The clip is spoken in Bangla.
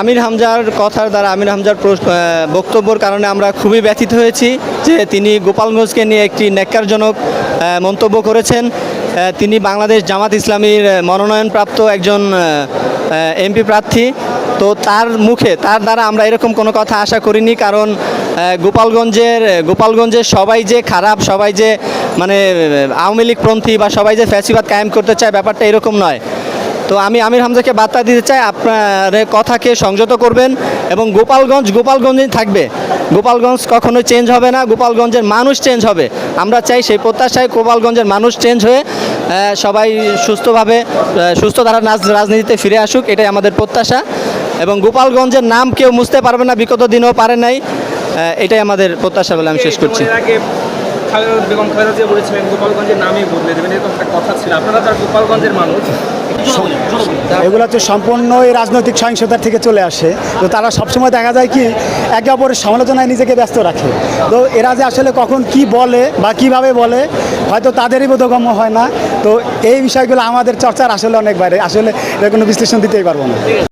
আমির হামজার কথার দ্বারা আমির হামজার বক্তব্যর কারণে আমরা খুবই ব্যথিত হয়েছি যে তিনি গোপালগঞ্জকে নিয়ে একটি ন্যাক্কারজনক মন্তব্য করেছেন। তিনি বাংলাদেশ জামাত ইসলামীর মনোনয়নপ্রাপ্ত একজন এমপি প্রার্থী। তো তার মুখে, তার দ্বারা আমরা এরকম কোনো কথা আশা করিনি, কারণ গোপালগঞ্জের গোপালগঞ্জের সবাই যে খারাপ, সবাই যে মানে আওয়ামী লীগপন্থী বা সবাই যে ফ্যাসিবাদ কায়েম করতে চায়, ব্যাপারটা এরকম নয়। তো আমি আমির হামজাকে বার্তা দিতে চাই, আপনার কথাকে সংযত করবেন এবং গোপালগঞ্জ, গোপালগঞ্জেই থাকবে। গোপালগঞ্জ কখনো চেঞ্জ হবে না, গোপালগঞ্জের মানুষ চেঞ্জ হবে। আমরা চাই সেই প্রত্যাশায় গোপালগঞ্জের মানুষ চেঞ্জ হয়ে সবাই সুস্থভাবে সুস্থ ধারা রাজ- রাজনীতিতে ফিরে আসুক, এটাই আমাদের প্রত্যাশা। এবং গোপালগঞ্জের নাম কেউ মুছতে পারবে না, বিগত দিনেও পারে নাই এটাই আমাদের প্রত্যাশা বলে আমি শেষ করছি। খালেদা বেগম খালেদা জিয়া বলেছিলেন গোপালগঞ্জের নামই বদলে দেবেন এরকম একটা কথা ছিল। আপনারা যারা গোপালগঞ্জের মানুষ। এগুলো হচ্ছে সম্পূর্ণই রাজনৈতিক সহিংসতার থেকে চলে আসে। তো তারা সবসময় দেখা যায় কি একে অপরের সমালোচনায় নিজেকে ব্যস্ত রাখে। তো এরা যে আসলে কখন কি বলে বা কীভাবে বলে হয়তো তাদেরই বোধগম্য হয় না। তো এই বিষয়গুলো আমাদের চর্চার আসলে অনেক বাইরে। আসলে এর কোনো বিশ্লেষণ দিতেই পারব না।